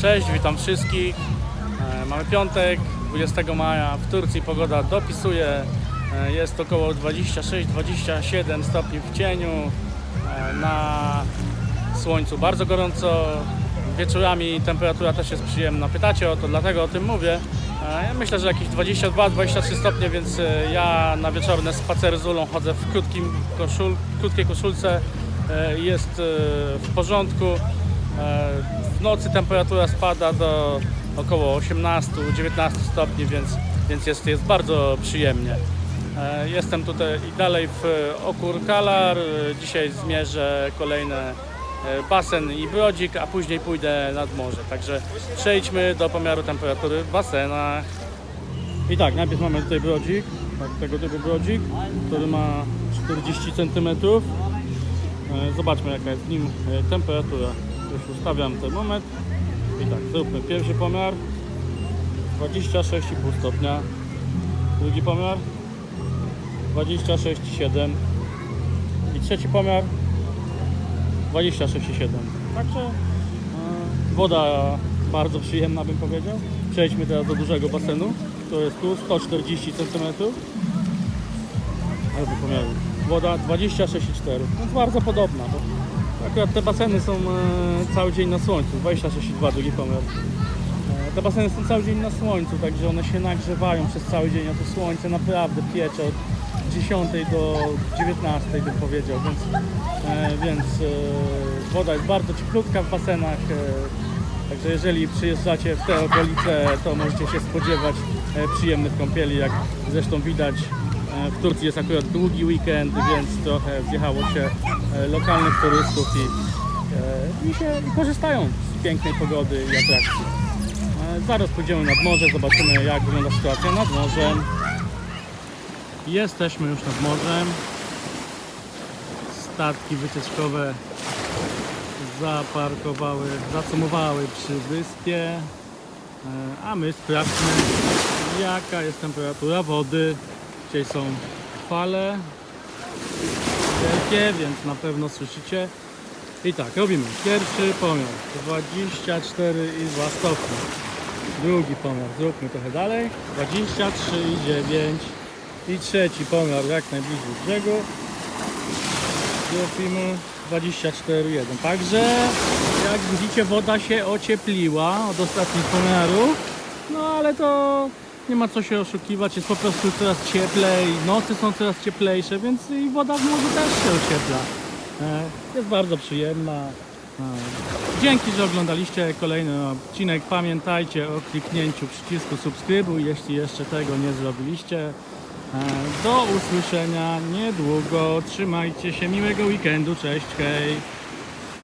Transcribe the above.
Cześć, witam wszystkich. E, Mamy piątek, 20 maja. W Turcji pogoda dopisuje. E, Jest około 26-27 stopni w cieniu. E, Na słońcu bardzo gorąco. Wieczorami temperatura też jest przyjemna. Pytacie o to, dlatego o tym mówię. Ja myślę, że jakieś 22-23 stopnie, więc ja na wieczorne spacery z Ulą chodzę w krótkim koszul, krótkiej koszulce. Jest w porządku. E, W nocy temperatura spada do około 18-19 stopni, więc, więc jest, jest bardzo przyjemnie. E, Jestem tutaj i dalej w e, Okur Kalar. E, Dzisiaj zmierzę kolejne basen i brodzik, a później pójdę nad morze. Także przejdźmy do pomiaru temperatury w basenach. I tak, najpierw mamy tutaj brodzik, tak, tego typu brodzik, który ma 40 cm. Zobaczmy jaka jest w nim temperatura. Już ustawiam termometr. I tak, zróbmy pierwszy pomiar. 26,5 stopnia. Drugi pomiar. 26,7. I trzeci pomiar. 26,7. Także e, woda bardzo przyjemna bym powiedział. Przejdźmy teraz do dużego basenu. To jest tu 140 cm. Albo pomiaru. Woda 26,4. Więc bardzo podobna. Akurat te baseny są e, cały dzień na słońcu. 26,2 drugi pomiar. E, te baseny są cały dzień na słońcu, także one się nagrzewają przez cały dzień, a to słońce naprawdę piecze od 10 do 19 bym powiedział, więc, e, więc woda jest bardzo cieplutka w basenach. Także jeżeli przyjeżdżacie w te okolice, to możecie się spodziewać przyjemnych kąpieli, jak zresztą widać w Turcji jest akurat długi weekend, więc trochę wjechało się e, lokalnych turystów i, e, i, się, korzystają z pięknej pogody i atrakcji. E, Zaraz pójdziemy nad morze, zobaczymy jak wygląda sytuacja nad morzem. Jesteśmy już nad morzem. Statki wycieczkowe zaparkowały, zacumowały przy wyspie. A my sprawdźmy jaka jest temperatura wody. Dzisiaj są fale wielkie, więc na pewno słyszycie. I tak, robimy pierwszy pomiar 24,2 stopnie. Drugi pomiar, zróbmy trochę dalej 23,9 i trzeci pomiar jak najbliżej brzegu Zrobimy 24,1. Także jak widzicie woda się ociepliła od ostatnich pomiarów. No ale to nie ma co się oszukiwać, jest po prostu coraz cieplej, nocy są coraz cieplejsze, więc i woda w morzu też się ociepla. E, Jest bardzo przyjemna. E, Dzięki, że oglądaliście kolejny odcinek. Pamiętajcie o kliknięciu przycisku subskrybuj, jeśli jeszcze tego nie zrobiliście. E, Do usłyszenia niedługo. Trzymajcie się, miłego weekendu. Cześć, hej.